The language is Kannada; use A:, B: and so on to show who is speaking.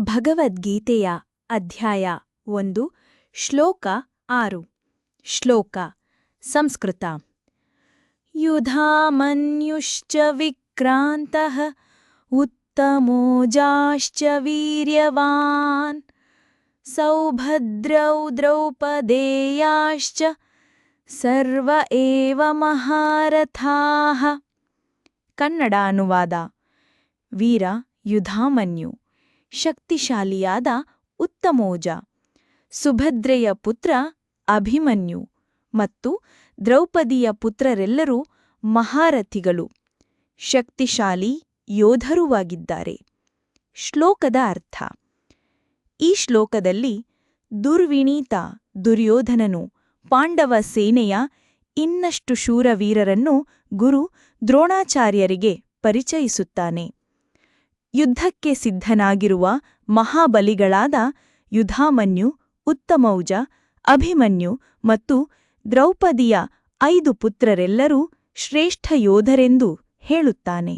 A: ಭಗವದ್ಗೀತೆಯ ಅಧ್ಯಾಯ ಒಂದು, ಶ್ಲೋಕ ಆರು. ಶ್ಲೋಕ, ಸಂಸ್ಕೃತ. ಯುಧಾಮನ್ಯುಶ್ಚ ವಿಕ್ರಾಂತಃ ಉತ್ತಮೋಜಾಶ್ಚ ವೀರ್ಯವಾನ್. ಸೌಭದ್ರೌ ದ್ರೌಪದೇಯಾಶ್ಚ ಸರ್ವ ಏವ ಮಹಾರಥಾ. ಕನ್ನಡ ಅನುವಾದ. ವೀರ ಯುಧಾಮನ್ಯು. ಶಕ್ತಿಶಾಲಿಯಾದ ಉತ್ತಮೋಜ. ಸುಭದ್ರೆಯ ಪುತ್ರ ಅಭಿಮನ್ಯು ಮತ್ತು ದ್ರೌಪದಿಯ ಪುತ್ರರೆಲ್ಲರೂ ಮಹಾರಥಿಗಳು. ಶಕ್ತಿಶಾಲಿ ಯೋಧರುವಾಗಿದ್ದಾರೆ ಶ್ಲೋಕದ ಅರ್ಥ. ಈ ಶ್ಲೋಕದಲ್ಲಿ ದುರ್ವಿಣೀತ ದುರ್ಯೋಧನನು ಪಾಂಡವ ಸೇನೆಯ ಇನ್ನಷ್ಟು ಶೂರವೀರರನ್ನು ಗುರು ದ್ರೋಣಾಚಾರ್ಯರಿಗೆ ಪರಿಚಯಿಸುತ್ತಾನೆ. ಯುದ್ಧಕ್ಕೆ ಸಿದ್ಧನಾಗಿರುವ ಮಹಾಬಲಿಗಳಾದ ಯುಧಾಮನ್ಯು ಉತ್ತಮೌಜ ಅಭಿಮನ್ಯು ಮತ್ತು ದ್ರೌಪದಿಯ ಐದು ಪುತ್ರರೆಲ್ಲರೂ ಶ್ರೇಷ್ಠ ಯೋಧರೆಂದು ಹೇಳುತ್ತಾನೆ.